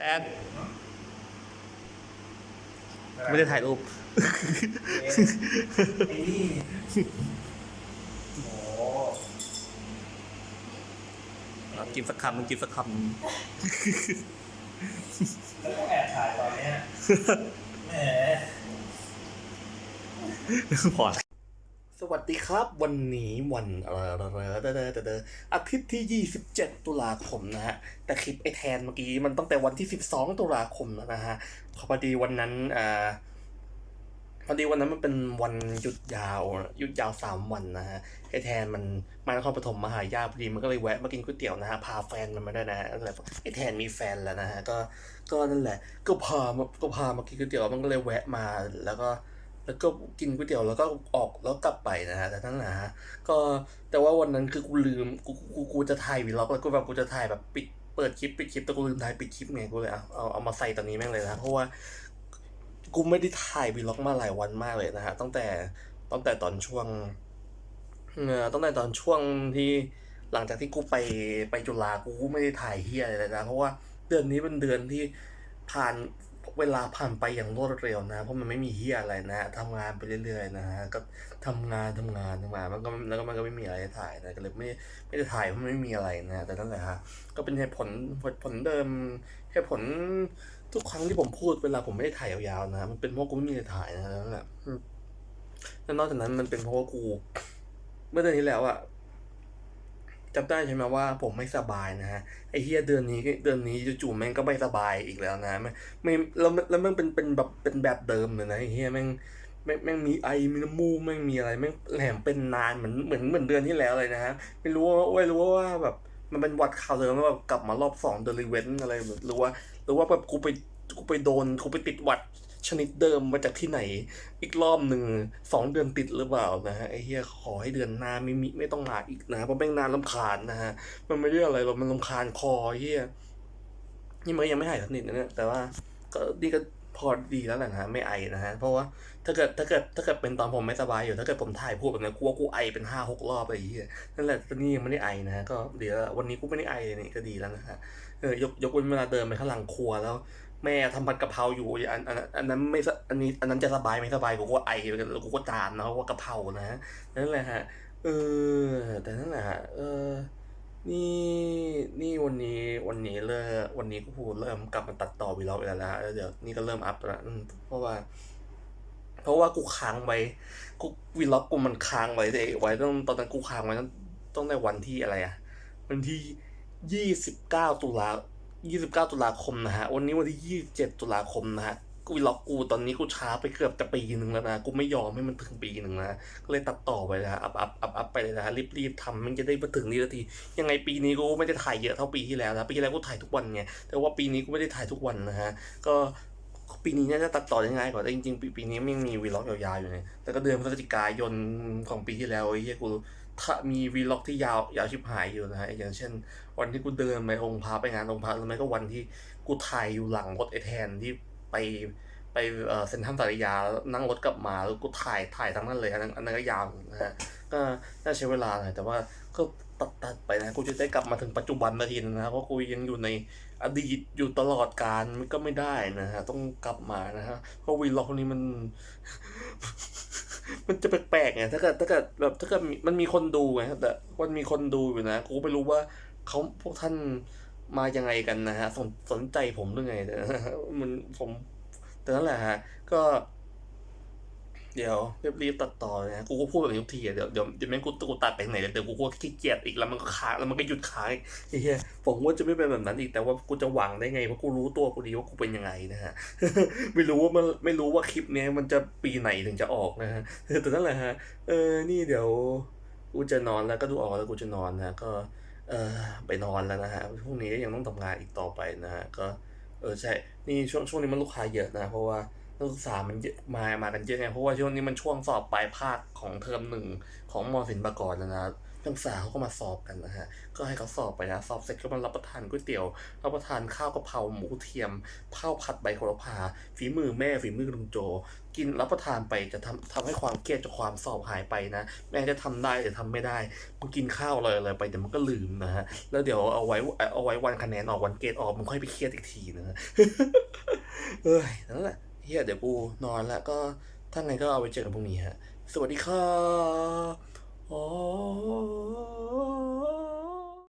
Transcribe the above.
แอนไม่ได้ถ่ายรูปไอ้นี่โอ้เอากินสักคำมึงกินสักคแล้วก็แอบถ่ายตอนเนี้ยแหมำพอ สวัสดีครับ วันนี้วันออเออเดอเดอเดอาทิตย์ที่ 27 ตุลาคมนะฮะ แต่คลิปไอแทนเมื่อกี้มันตั้งแต่วันที่ 12 ตุลาคมแล้วนะฮะพอดีวันนั้นอ่าพอดีวันนั้นมันเป็นวันหยุดยาวหยุดยาวสามวันนะฮะไอแทนมันมานครปฐมมาหายาพอดีมันก็เลยแวะมากินก๋วยเตี๋ยวนะฮะพาแฟนมันมาด้วยนะฮะนั่นแหละไอแทนมีแฟนแล้วนะฮะก็ก็นั่นแหละ ก็พาก็พามากินก๋วยเตี๋ยวมันก็เลยแวะมาแล้วก็ แล้วก็กินก๋วยเตี๋ยวแล้วก็ออกแล้วกลับไปนะฮะแต่นั่นแหละฮะก็แต่ว่าวันนั้นคือกูลืมกูกูกูจะถ่ายวีล็อกแล้วก็แบบกูจะถ่ายแบบปิดเปิดคลิปปิดคลิปแต่กูลืมถ่ายปิดคลิปไงกูเลยเอาเอาเอามาใส่ตอนนี้แม่งเลยนะเพราะว่ากูไม่ได้ถ่ายวีล็อกมาหลายวันมากเลยนะฮะตั้งแต่ตั้งแต่ตอนช่วงเออตั้งแต่ตอนช่วงที่หลังจากที่กูไปไปจุฬากูไม่ได้ถ่ายเฮียอะไรเลยนะเพราะว่าเดือนนี้เป็นเดือนที่ผ่าน เวลาผ่านไปอย่างรวดเร็วนะ เพราะมันไม่มีเฮียอะไรนะทำงานไปเรื่อยๆนะฮะก็ทำงานทำงานทำงานมันก็แล้วก็มันก็ไม่มีอะไรถ่ายนะก็เลยไม่ไม่ได้ถ่ายเพราะไม่มีอะไรนะแต่นั่นแหละฮะก็เป็นเหตุผลผลเดิมเหตุผลทุกครั้งที่ผมพูดเวลาผมไม่ได้ถ่ายยาวๆนะมันเป็นเพราะกูไม่มีอะไรถ่ายนะนั่นแหละแล้วนอกจากนั้นมันเป็นเพราะว่ากู เมื่อเดือนที่แล้วอะ จำได้ใช่ไหมว่าผมไม่สบายนะฮะไอ้เฮียเดือนนี้เดือนนี้จู่ๆแม่งก็ไม่สบายอีกแล้วนะไม่ไม่แล้วแล้วแม่งเป็นเป็นแบบเป็นแบบเดิมเลยนะไอ้เฮียแม่งแม่งแม่งมีไอมีน้ำมูกแม่งมีอะไรแม่งแหลมเป็นนานเหมือนเหมือนเหมือนเดือนที่แล้วเลยนะฮะไม่รู้ว่าไม่รู้ว่าแบบมันเป็นวัดข่าวเดิมแล้วแบบกลับมารอบสองเดลิเวนอะไรแบบหรือว่าหรือว่าแบบกูไปกูไปโดนกูไปติดวัด ชนิดเดิมมาจากที่ไหน อีกรอบหนึ่งสองเดือนติดหรือเปล่านะฮะไอ้เหี้ยขอให้เดือนหน้าไม่มีไม่ต้องมาอีกนะเพราะแม่งนานลำคาญนะฮะมันไม่ได้อะไรหรอกมันลำคาญคอเหี้ยนี่มันยังไม่หายสนิทนะเนี่ยแต่ว่าก็ดีก็พอดีแล้วแหละนะฮะไม่ไอนะฮะเพราะว่าถ้าเกิดถ้าเกิดถ้าเกิดเป็นตอนผมไม่สบายอยู่ ถ้าเกิดผมถ่ายพูดแบบนี้กูว่ากูไอเป็นห้าหกรอบอะไรอย่างเงี้ยนั่นแหละตอนนี้ยังไม่ได้ไอนะฮะก็เดี๋ยววันนี้กูไม่ได้ไอเลยนี่ก็ดีแล้วนะฮะเออยกยกเว้นเวลาเดินไปข้างหลังครัวแล้ว แม่ทำผัดกะเพราอยู่อันอันอันนั้นไม่สอันนี้อันนั้นจะสบายไม่สบายกูก็ไอ้กูก็จามนะเพราะว่ากะเพรานะนั่นแหละฮะเออแต่นั่นแหละฮะเออนี่นี่วันนี้วันนี้เริ่มวันนี้กูพูดเริ่มกลับมาตัดต่อวีล็อกแล้วนะเดี๋ยวนี่ก็เริ่มอัพแล้วเพราะว่า เพราะว่ากูค้างไว้กูวีล็อกกูมันค้างไว้ได้ไว้ต้องตอนนั้นกูค้างไว้ต้องต้องในวันที่อะไรอะวันที่ยี่สิบเก้าตุลา ยี่สิบเก้าตุลาคมนะฮะ วันนี้วันที่ยี่สิบเจ็ดตุลาคมนะฮะ กูวีล็อกกูตอนนี้กูช้าไปเกือบจะปีหนึ่งแล้วนะ กูไม่ยอมให้มันถึงปีหนึ่งนะ ก็เลยตัดต่อไปนะอัพอัพอัพอัพไปเลยนะฮะรีบๆทำมันจะได้มาถึงนี้นที ยังไงปีนี้กูไม่ได้ถ่ายเยอะเท่าปีที่แล้วนะ ปีที่แล้วกูถ่ายทุกวันไง แต่ว่าปีนี้กูไม่ได้ถ่ายทุกวันนะฮะ ก็ปีนี้น่าจะตัดต่อได้ง่ายกว่าแต่จริงๆปีปีนี้มันยังมีวีล็อกยาวๆอยู่เลยแต่ก็เดือนพฤศจิกายนของปีที่แล้วไอ้เหี้ยกู ถ้ามีวีล็อกที่ยาวยาวชิบหายอยู่นะฮะอย่างเช่น วันที่กูเดินไปองค์พระไปงานองค์พระหรือไม่ก็วันที่กูถ่ายอยู่หลังรถไอแทนที่ไปไปเซ็นทรัลสารยานั่งรถกลับมาแล้วกูถ่ายถ่ายทั้งนั้นเลยอันนั้นอันนั้นก็ยาวนะฮะก็น่าใช้เวลาหน่อยแต่ว่าก็ตัดตัดไปนะกูจะได้กลับมาถึงปัจจุบันนาทีนะเพราะกูยังอยู่ในอดีตอยู่ตลอดการมันก็ไม่ได้นะฮะต้องกลับมานะฮะเพราะวีล็อกนี้มัน มันจะแปลกๆไงถ้าเกิดถ้าเกิดแบบถ้าเกิดมันมีคนดูไงแต่มันมีคนดูอยู่นะกูไม่รู้ว่าเขาพวกท่านมายังไงกันนะฮะสนสนใจผมหรือไงแต่มันผมแต่นั่นแหละฮะ ก็ เดี๋ยวรีบๆตัดต่อนะกูก็พูดแบบนี้ทุกทีอะเดี๋ยวเดี๋ยวเดี๋ยวแม่งกูกูตัดไปไหนเดี๋ยวกูก็ขี้เกียจอีกแล้วมันก็ค้างแล้วมันก็หยุดค้างไอ้เหี้ยผมว่าจะไม่เป็นแบบนั้นอีกแต่ว่ากูจะหวังได้ไงเพราะกูรู้ตัวกูดีว่ากูเป็นยังไงนะฮะไม่รู้ว่ามันไม่รู้ว่าคลิปนี้มันจะปีไหนถึงจะออกนะฮะแต่นั่นแหละฮะเออนี่เดี๋ยวกูจะนอนแล้วก็ดูออกแล้วกูจะนอนนะก็เออไปนอนแล้วนะฮะพรุ่งนี้ยังต้องทำงานอีกต่อไปนะฮะก็เออใช่นี่ช่วงช่วงนี้มันลูกค้าเยอะนะเพราะว่า นักศึกษามันเยอะมามากันเยอะไงเพราะว่าช่วงนี้มันช่วงสอบปลายภาคของเทอมหนึ่งของมศิลปากรนะนะนักศึกษาเขาก็มาสอบกันนะฮะก็ให้เขาสอบไปนะสอบเสร็จก็มารับประทานก๋วยเตี๋ยวรับประทานข้าวกะเพราหมูเทียมข้าวผัดใบโหระพาฝีมือแม่ฝีมือลุงโจ กินรับประทานไปจะทำทำให้ความเครียดจากความสอบหายไปนะแม้จะทำได้แต่ทำไม่ได้มึงกินข้าวอะไรอะไรไปเดี๋ยวมันก็ลืมนะฮะแล้วเดี๋ยวเอาไว้เอาไว้วันคะแนนออกวันเกรดออกมึงค่อยไปเครียดอีกทีนะฮะเอ้ยนั่นแหละ เฮียเดี๋ยวกูนอนแล้วก็ท่านไงก็เอาไปเจอกันพรุ่งนี้ฮะ สวัสดีครับ